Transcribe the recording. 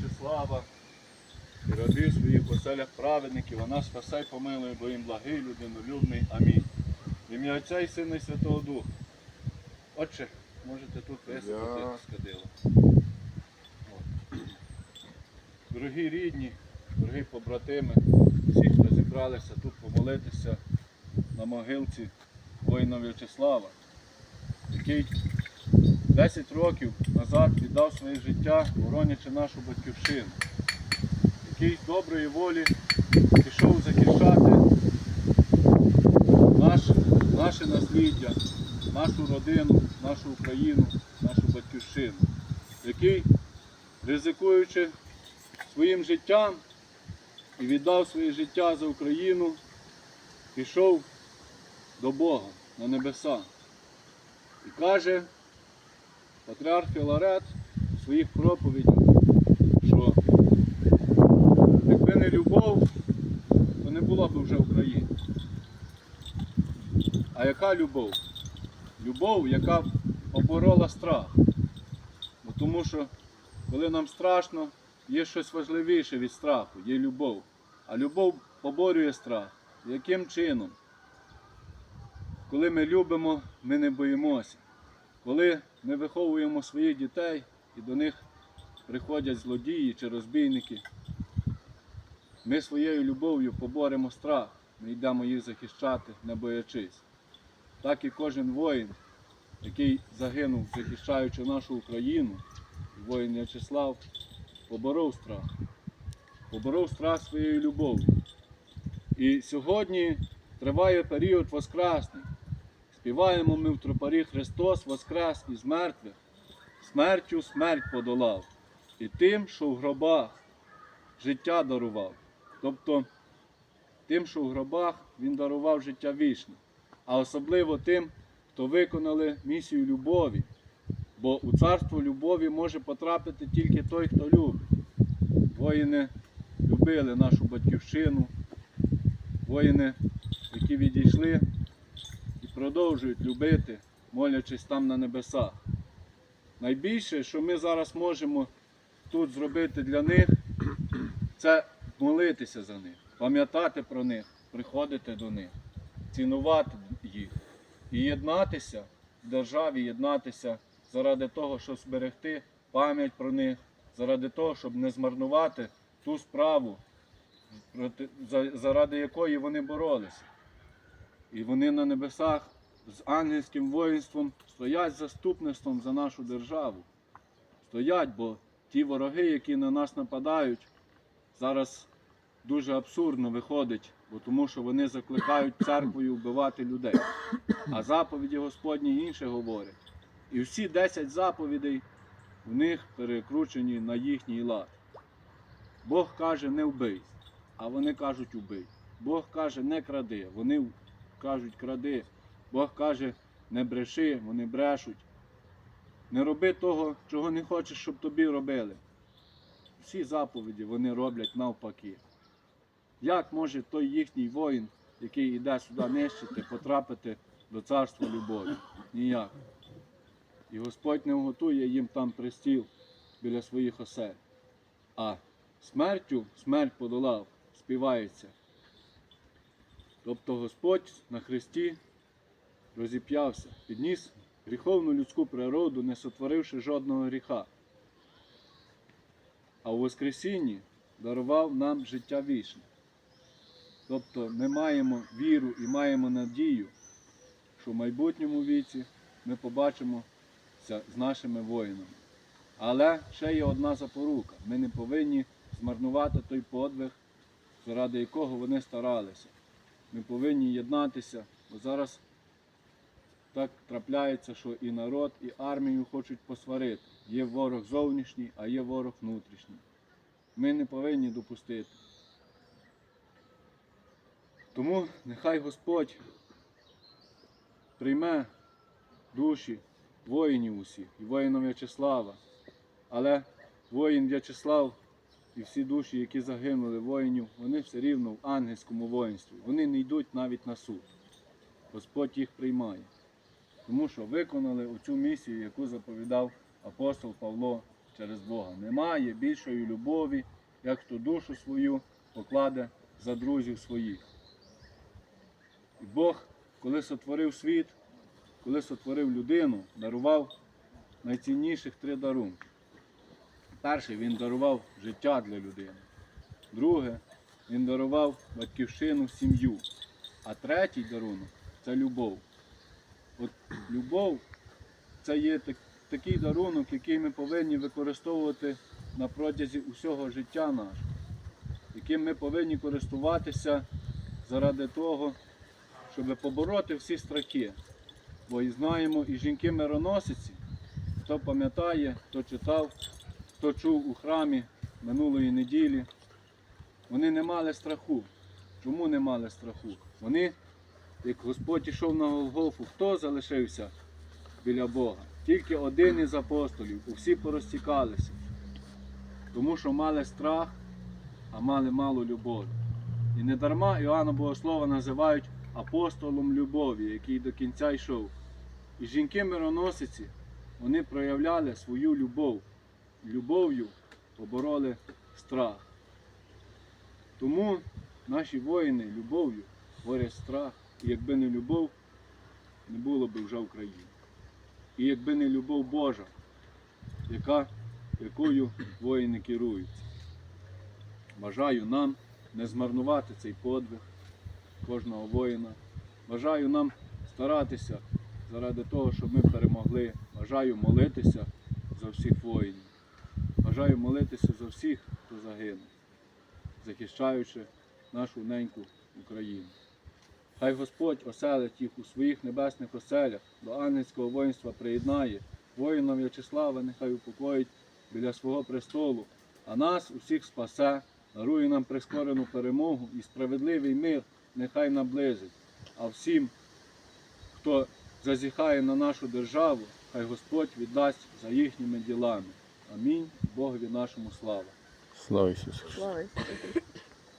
В'ячеслава і рабів своїх оселях праведників, а нас спасай помилуй, бо їм благий, людинолюбний. Амінь. В ім'я Отця і Сина і Святого Духа. Отче, можете тут висипати Я-. От. Дорогі рідні, дорогі побратими, всі, хто зібралися тут помолитися на могилці воїна В'ячеслава, який 10 років назад віддав своє життя, боронячи нашу батьківщину, який з доброї волі пішов захищати наш, наше насліддя, нашу родину, нашу Україну, нашу батьківщину, який, ризикуючи своїм життям і віддав своє життя за Україну, пішов до Бога на небеса. І каже патріарх Філарет у своїх проповідях, що якби не любов, то не було б вже України. А яка любов? Любов, яка поборола страх. Бо тому що коли нам страшно, є щось важливіше від страху, є любов. А любов поборює страх. Яким чином? Коли ми любимо, ми не боїмося. Коли ми виховуємо своїх дітей і до них приходять злодії чи розбійники, ми своєю любов'ю поборемо страх, ми йдемо їх захищати, не боячись. Так і кожен воїн, який загинув, захищаючи нашу Україну, воїн В'ячеслав, поборов страх. Поборов страх своєю любов'ю. І сьогодні триває період Воскресний. Співаємо ми в тропарі Христос Воскрес із мертвих, смертю смерть подолав, і тим, що в гробах життя дарував. Тобто тим, що в гробах Він дарував життя вічне, а особливо тим, хто виконали місію любові. Бо у царство любові може потрапити тільки той, хто любить. Воїни любили нашу батьківщину, воїни, які відійшли продовжують любити, молячись там на небесах. Найбільше, що ми зараз можемо тут зробити для них, це молитися за них, пам'ятати про них, приходити до них, цінувати їх і єднатися в державі, єднатися заради того, щоб зберегти пам'ять про них, заради того, щоб не змарнувати ту справу, заради якої вони боролися. І вони на небесах з ангельським воїнством стоять заступництвом за нашу державу. Стоять, бо ті вороги, які на нас нападають, зараз дуже абсурдно виходить, бо тому що вони закликають церквою вбивати людей. А заповіді Господні інше говорять. І всі 10 заповідей в них перекручені на їхній лад. Бог каже, не вбий, а вони кажуть убий. Бог каже, не кради, вони кажуть кради. Бог каже, не бреши, вони брешуть. Не роби того, чого не хочеш, щоб тобі робили. Всі заповіді вони роблять навпаки. Як може той їхній воїн, який йде сюди нищити, потрапити до царства любові? Ніяк. І Господь не готує їм там пристіл біля своїх осель. А смертю смерть подолав, співається. Тобто Господь на Христі розіп'явся, підніс гріховну людську природу, не сотворивши жодного гріха. А у Воскресінні дарував нам життя вічне. Тобто ми маємо віру і маємо надію, що в майбутньому віці ми побачимося з нашими воїнами. Але ще є одна запорука. Ми не повинні змарнувати той подвиг, заради якого вони старалися. Ми повинні єднатися, бо зараз так трапляється, що і народ, і армію хочуть посварити. Є ворог зовнішній, а є ворог внутрішній. Ми не повинні допустити. Тому нехай Господь прийме душі воїнів усіх і воїна В'ячеслава. Але воїн В'ячеслав і всі душі, які загинули воїнів, вони все рівно в ангельському воїнстві. Вони не йдуть навіть на суд. Господь їх приймає. Тому що виконали оцю місію, яку заповідав апостол Павло через Бога. Немає більшої любові, як хто душу свою покладе за друзів своїх. І Бог, коли сотворив світ, коли сотворив людину, дарував найцінніших три дарунки. Перший він дарував життя для людини. Друге, він дарував батьківщину, сім'ю. А третій дарунок це любов. От любов це є так- такий дарунок, який ми повинні використовувати на протязі усього життя нашого, яким ми повинні користуватися заради того, щоб побороти всі страхи. Бо і знаємо, і жінки мироносиці, хто пам'ятає, хто читав, хто чув у храмі минулої неділі, вони не мали страху. Чому не мали страху? Вони, як Господь ішов на Голгофу, хто залишився біля Бога? Тільки один із апостолів, усі порозтікалися, тому що мали страх, а мали мало любові. І не дарма Іоанна Богослова називають апостолом любові, який до кінця йшов. І жінки мироносиці, вони проявляли свою любов. Любов'ю побороли страх. Тому наші воїни любов'ю борють страх. І якби не любов, не було б вже України. І якби не любов Божа, яка, якою воїни керуються. Бажаю нам не змарнувати цей подвиг кожного воїна. Бажаю нам старатися заради того, щоб ми перемогли. Бажаю молитися за всіх воїнів. Бажаю молитися за всіх, хто загинув, захищаючи нашу неньку Україну. Хай Господь оселить їх у своїх небесних оселях, до ангельського воїнства приєднає, воїна В'ячеслава нехай упокоїть біля свого престолу, а нас усіх спасе, дарує нам прискорену перемогу і справедливий мир нехай наблизить. А всім, хто зазіхає на нашу державу, хай Господь віддасть за їхніми ділами. Амінь. Богові нашому слава. Слава Ісусу Слава Ісусу.